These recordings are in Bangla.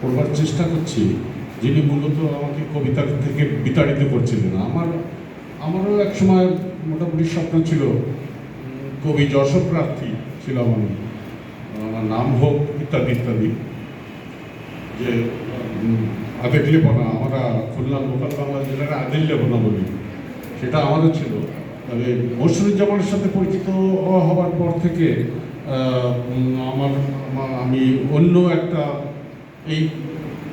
করবার চেষ্টা করছি, যিনি মূলত আমাকে কবিতা থেকে বিতাড়িত করছিলেন। আমার, আমারও এক সময় মোটামুটি স্বপ্ন ছিল কবি যশোর প্রার্থী ছিলাম আমি। আমার নাম হোক ইত্যাদি ইত্যাদি। যে আবেগ লেপনা আমরা খুলনা লোকাল বাংলা জেলার আদিল লেপনা বলি, সেটা আমারও ছিল। তবে মসরুজ্জামানের সাথে পরিচিত হওয়ার পর থেকে আমার আমি অন্য একটা এই,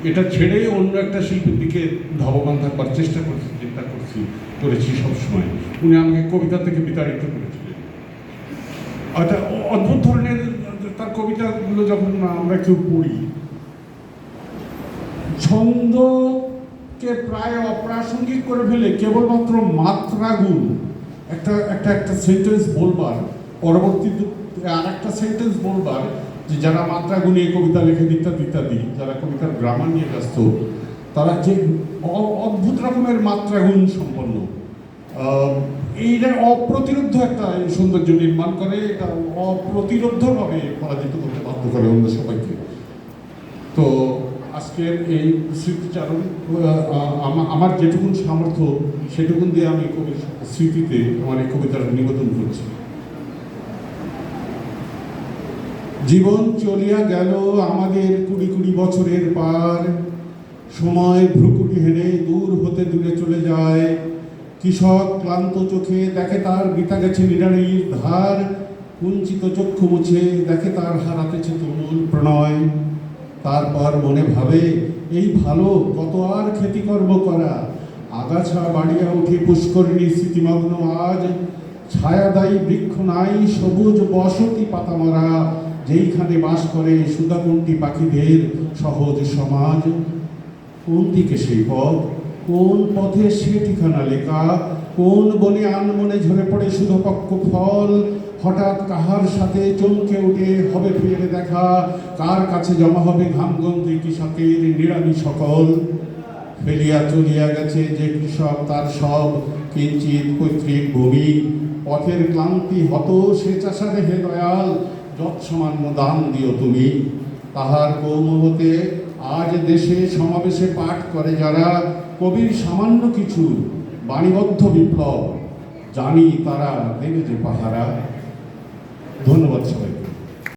এটা ছেড়ে অন্য একটা শিল্পের দিকে ধাবমান থাকবার চেষ্টা করছি, চিন্তা করছি, করেছি সবসময়। উনি আমাকে কবিতা থেকে বিতাড়িত করেছিলেন। অর্থাৎ অদ্ভুত ধরনের তার কবিতাগুলো যখন আমরা কেউ পড়ি, ছন্দকে প্রায় অপ্রাসঙ্গিক করে ফেলে কেবলমাত্র মাত্রাগুণ, একটা একটা একটা সেন্টেন্স বলবার পরবর্তী আর একটা সেন্টেন্স বলবার যে যারা মাত্রা গুণিয়ে কবিতা লেখেন ইত্যাদি ইত্যাদি, যারা কবিতার গ্রামার নিয়ে ব্যস্ত, তারা যে অদ্ভুত রকমের মাত্রা গুণ সম্পন্ন এইটা অপ্রতিরোধ একটা সৌন্দর্য নির্মাণ করে, এটা অপ্রতিরোধভাবে পরাজিত করতে বাধ্য করে অন্য সবাইকে। তো আজকের এই স্মৃতিচারণ আমার যেটুকুন সামর্থ্য, সেটুকুন দিয়ে আমি কবির স্মৃতিতে, আমার এই কবিতার নিবেদন করছি। জীবন চলিয়া গেল আমাদের কুড়ি কুড়ি বছরের পার। সময় ভ্রুকুটি হেরে দূর হতে দূরে চলে যায়। কৃষক ক্লান্ত চোখে দেখে তার বিতা গেছে নিরানির ধার। কুঞ্চিত চক্ষু মুছে দেখে তার হারাতেছে তুমুল প্রণয়। তারপর মনে ভাবে, এই ভালো, কত আর খ্যাতিকর্ম করা। আগাছা বাড়িয়া উঠে পুষ্করিণী স্মৃতিমগ্ন আজ। ছায়াদায়ী বৃক্ষ নাই, সবুজ বসতি পাতামরা যেইখানে বাস করে সুদাকুণ্টি পাখিদের সহজ সমাজ। কোন দিকে সেই পথ? কোন পথে সে ঠিকানা লেখা? কোন বনে আনমনে ঝরে পড়ে শুধপক্ষ ফল? হঠাৎ কাহার সাথে চমকে উঠে হবে ফিরে দেখা? কার কাছে জমা হবে ঘামগন্ধি কৃষকের নিরামি সকল? ফেলিয়া চলিয়া গেছে যে কৃষক তার সব কিঞ্চিত পৈতৃক ভূমি। পথের ক্লান্তি হত সে চাষারে হে দয়াল। যৎসমান্য দান দিও তুমি। তাহার কৌমহতে আজ দেশে সমাবেশে পাঠ করে যারা কবির সামান্য কিছু বাণীবদ্ধ বিপ্লব, জানি তারা দেবে যে পাহারা। ধন্যবাদ সবাইকে।